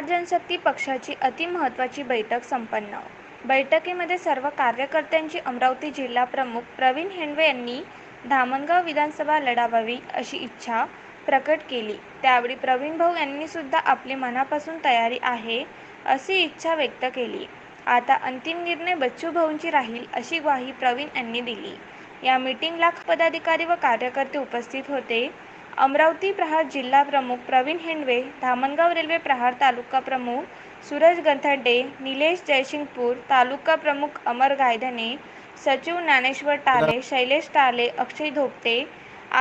जनशक्ती पक्षाची अतिमहत्त्वाची बैठक संपन्न. बैठकीमध्ये सर्व कार्यकर्त्यांची अमरावती जिल्हा प्रमुख प्रवीण हेंडवे यांनी धामणगाव विधानसभा लढावावी अशी इच्छा प्रकट केली. त्यावेळी प्रवीण भाऊ यांनी सुद्धा आपली मनापासून तयारी आहे अशी इच्छा व्यक्त केली. आता अंतिम निर्णय बच्चू भाऊंची राहील अशी ग्वाही प्रवीण यांनी दिली. या मीटिंगला पदाधिकारी व कार्यकर्ते उपस्थित होते. अमरावती प्रहार जिल्हा प्रमुख प्रवीण हेंडवे धामणगाव रेल्वे प्रहार तालुका प्रमुख सूरज गंथाडे निलेश जयसिंगपूर तालुका प्रमुख अमर गायधने सचिव ज्ञानेश्वर टाले शैलेश टाले अक्षय धोपटे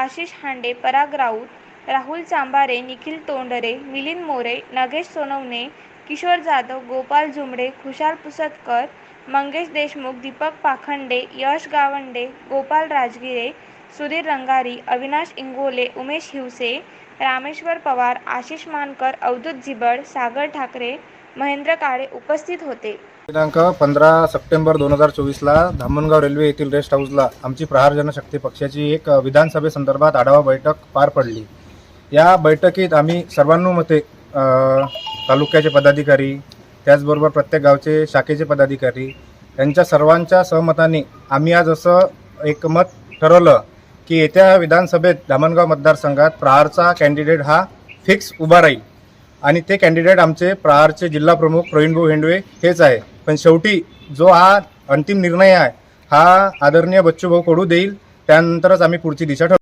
आशिष हांडे पराग राऊत राहुल चांबारे निखिल तोंडरे मिलिंद मोरे नगेश सोनवणे किशोर जाधव गोपाल झुमडे खुशाल पुसतकर मंगेश देशमुख दीपक पाखंडे यश गावंडे गोपाल राजगिरे सुधीर रंगारी अविनाश इंगोले उमेश हिवसे रामेश्वर पवार आशिष मानकर अवधूत झिबड सागर ठाकरे महेंद्र काळे उपस्थित होते. दिनांक पंधरा सप्टेंबर दोन हजार चोवीसला धामणगाव रेल्वे येथील रेस्ट हाऊसला आमची प्रहार जनशक्ती पक्षाची एक विधानसभेसंदर्भात आढावा बैठक पार पडली. या बैठकीत आम्ही सर्वांनुमते तालुक्याचे पदाधिकारी त्याचबरोबर प्रत्येक गावचे शाखेचे पदाधिकारी यांच्या सर्वांच्या सहमताने आम्ही आज असं एकमत ठरवलं की येत्या विधानसभेत धामणगाव मतदारसंघात प्रहारचा कॅन्डिडेट हा फिक्स उभा राहील. आणि ते कॅन्डिडेट आमचे प्रहारचे जिल्हा प्रमुख प्रवीणभाऊ हेंडवे हेच आहे. पण शेवटी जो हा अंतिम निर्णय आहे हा आदरणीय बच्चूभाऊ कडू देईल. त्यानंतरच आम्ही पुढची दिशा ठरवू.